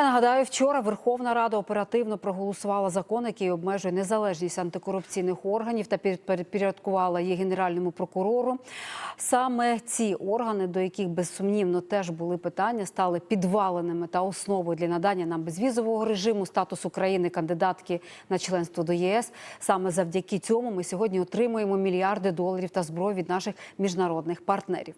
Я нагадаю, вчора Верховна Рада оперативно проголосувала закон, який обмежує незалежність антикорупційних органів та підпорядкувала її генеральному прокурору. Саме ці органи, до яких безсумнівно теж були питання, стали підваленими та основою для надання нам безвізового режиму статусу країни кандидатки на членство до ЄС. Саме завдяки цьому ми сьогодні отримуємо мільярди доларів та зброю від наших міжнародних партнерів.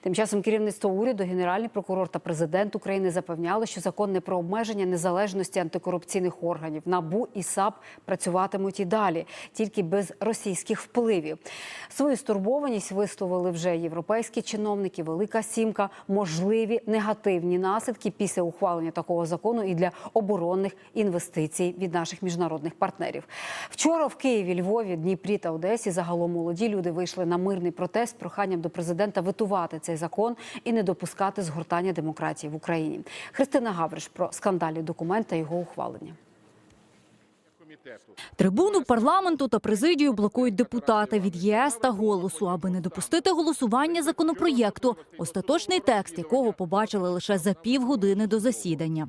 Тим часом керівництво уряду, генеральний прокурор та президент України запевняли, що закон не про обмеження незалежності антикорупційних органів. НАБУ і САП працюватимуть і далі, тільки без російських впливів. Свою стурбованість висловили вже європейські чиновники, Велика Сімка, можливі негативні наслідки після ухвалення такого закону і для оборонних інвестицій від наших міжнародних партнерів. Вчора в Києві, Львові, Дніпрі та Одесі загалом молоді люди вийшли на мирний протест з проханням до президента витувати цей закон і не допускати згортання демократії в Україні. Христина Гавриш про скандалі документ та його ухвалення. Трибуну парламенту та президію блокують депутати від ЄС та голосу, аби не допустити голосування законопроєкту, остаточний текст якого побачили лише за півгодини до засідання.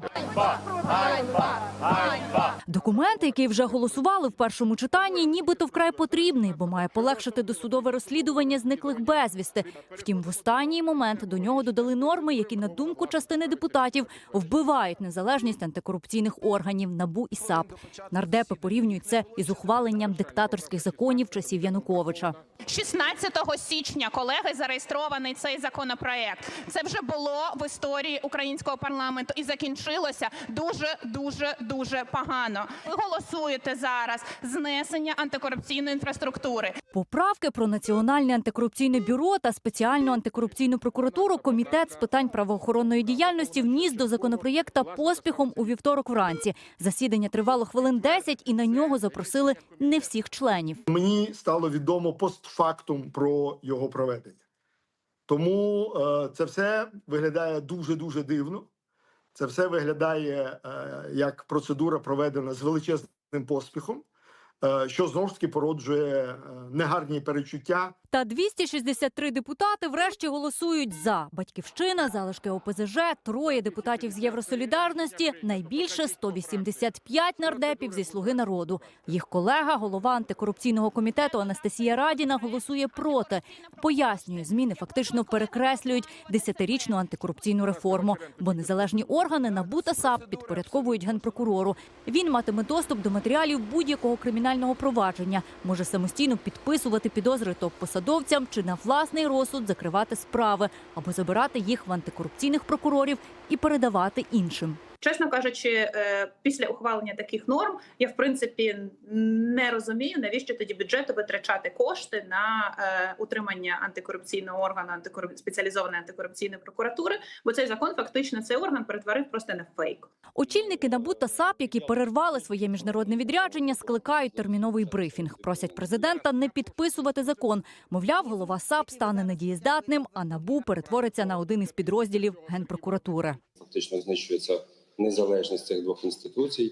Документ, який вже голосували в першому читанні, нібито вкрай потрібний, бо має полегшити досудове розслідування зниклих безвісти. Втім, в останній момент до нього додали норми, які, на думку частини депутатів, вбивають незалежність антикорупційних органів НАБУ і САП. Нардепи порівнюють це із ухваленням диктаторських законів часів Януковича. 16 січня колеги зареєстрований цей законопроект. Це вже було в історії українського парламенту і закінчилося дуже дуже дуже погано. Ви голосуєте зараз знесення антикорупційної інфраструктури. Поправки про національне антикорупційне бюро та спеціальну антикорупційну прокуратуру комітет з питань правоохоронної діяльності вніс до законопроєкта поспіхом у вівторок вранці. Засідання тривало хвилин 10 і на нього запросили не всіх членів. Мені стало відомо постфактум про його проведення. Тому е, це все виглядає дуже дуже дивно. Це все виглядає е, як процедура проведена з величезним поспіхом, що знову ж таки породжує е, негарні перечуття Та 263 депутати врешті голосують за. Батьківщина, залишки ОПЗЖ, троє депутатів з Євросолідарності, найбільше 185 нардепів зі «Слуги народу». Їх колега, голова антикорупційного комітету Анастасія Радіна голосує проти. Пояснює, зміни фактично перекреслюють десятирічну антикорупційну реформу, бо незалежні органи НАБУ та САП підпорядковують генпрокурору. Він матиме доступ до матеріалів будь-якого кримінального провадження, може самостійно підписувати підозри топ-посадовцям чи на власний розсуд закривати справи або забирати їх в антикорупційних прокурорів і передавати іншим. Чесно кажучи, е, після ухвалення таких норм я в принципі не розумію, навіщо тоді бюджету витрачати кошти на е, утримання антикорупційного органу, антикору... спеціалізованої антикорупційної прокуратури, бо цей закон фактично цей орган перетворив просто на фейк. Очільники НАБУ та САП, які перервали своє міжнародне відрядження, скликають терміновий брифінг. Просять президента не підписувати закон. Мовляв, голова САП стане недієздатним, а НАБУ перетвориться на один із підрозділів генпрокуратури. фактично знищується незалежність цих двох інституцій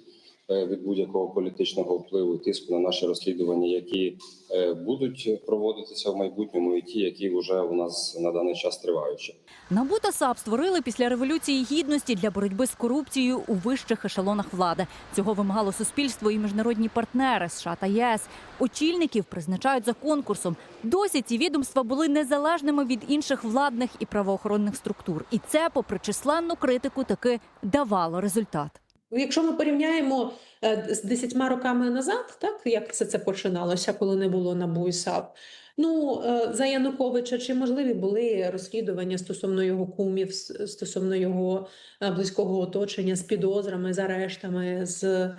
від будь-якого політичного впливу, тиску на наші розслідування, які е, будуть проводитися в майбутньому, і ті, які вже у нас на даний час тривають. НАБУ та САП створили після революції гідності для боротьби з корупцією у вищих ешелонах влади. Цього вимагало суспільство і міжнародні партнери США та ЄС. Очільників призначають за конкурсом. Досі ці відомства були незалежними від інших владних і правоохоронних структур. І це, попри численну критику, таки давало результат. Якщо ми порівняємо е, з десятьма роками назад, так як все це починалося, коли не було НАБУ і САП, ну е, за Януковича чи можливі були розслідування стосовно його кумів, стосовно його е, близького оточення з підозрами, з арештами, з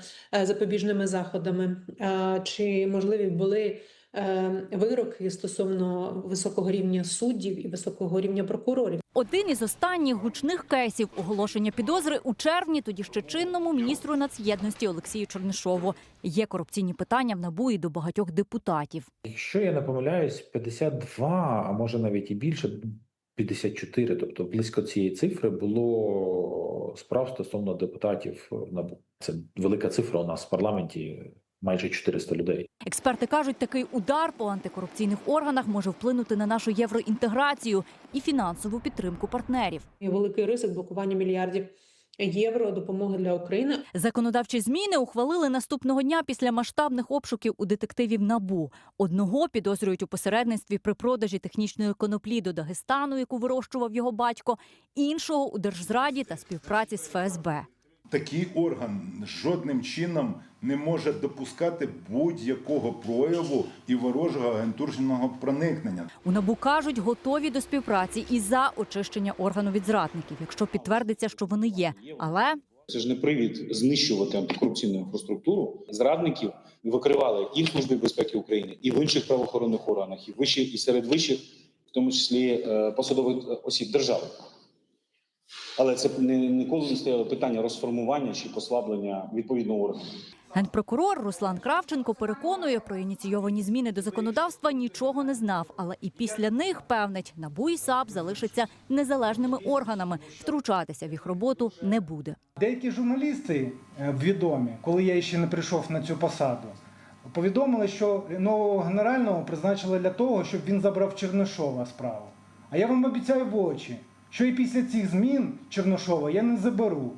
запобіжними заходами, чи можливі були вироки стосовно високого рівня суддів і високого рівня прокурорів? Один із останніх гучних кейсів оголошення підозри у червні, тоді ще чинному міністру нацєдності Олексію Чернишову. Є корупційні питання в НАБУ і до багатьох депутатів. Якщо я не помиляюсь, 52, а може навіть і більше, 54, тобто близько цієї цифри було справ стосовно депутатів НАБУ. Це велика цифра у нас в парламенті, майже 400 людей. Експерти кажуть, такий удар по антикорупційних органах може вплинути на нашу євроінтеграцію і фінансову підтримку партнерів. Є великий ризик блокування мільярдів євро допомоги для України. Законодавчі зміни ухвалили наступного дня після масштабних обшуків у детективів НАБУ. Одного підозрюють у посередництві при продажі технічної коноплі до Дагестану, яку вирощував його батько, іншого у держзраді та співпраці з ФСБ. Такий орган жодним чином не може допускати будь-якого прояву і ворожого агентурного проникнення. У НАБУ кажуть, готові до співпраці і за очищення органу від зрадників, якщо підтвердиться, що вони є. Але Це ж не привід знищувати антикорупційну інфраструктуру. Зрадників викривали і в службі безпеки України, і в інших правоохоронних органах, і вищі, і серед вищих, в тому числі е, посадових осіб держави. Але це не ніколи не стояло питання розформування чи послаблення відповідного органу. генпрокурор Руслан Кравченко переконує про ініційовані зміни до законодавства нічого не знав. Але і після них певнить, НАБУ і САП залишаться незалежними органами. Втручатися в їх роботу не буде. Деякі журналісти е, відомі, коли я ще не прийшов на цю посаду, повідомили, що нового генерального призначили для того, щоб він забрав Чернишова справу. А я вам обіцяю в очі, що і після цих змін Чернишова я не заберу.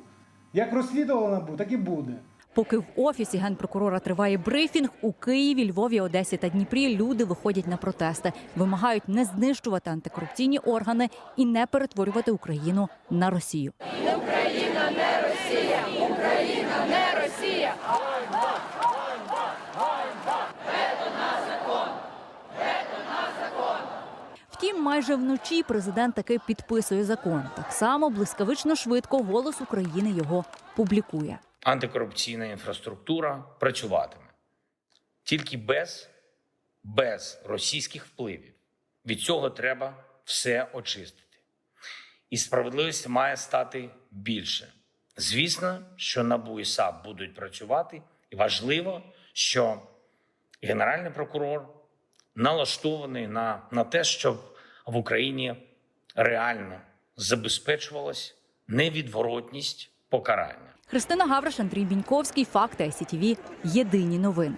Як розслідувала НАБУ, так і буде. Поки в офісі генпрокурора триває брифінг, у Києві, Львові, Одесі та Дніпрі люди виходять на протести, вимагають не знищувати антикорупційні органи і не перетворювати Україну на Росію. Втім, майже вночі президент таки підписує закон. Так само блискавично швидко голос України його публікує. антикорупційна інфраструктура працюватиме тільки без, без російських впливів. Від цього треба все очистити. І справедливості має стати більше. Звісно, що НАБУ і САП будуть працювати, і важливо, що Генеральний прокурор налаштований на, на те, щоб в Україні реально забезпечувалась невідворотність покарання. Христина Гавриш, Андрій Біньковський, Факти СІТВ. Єдині новини.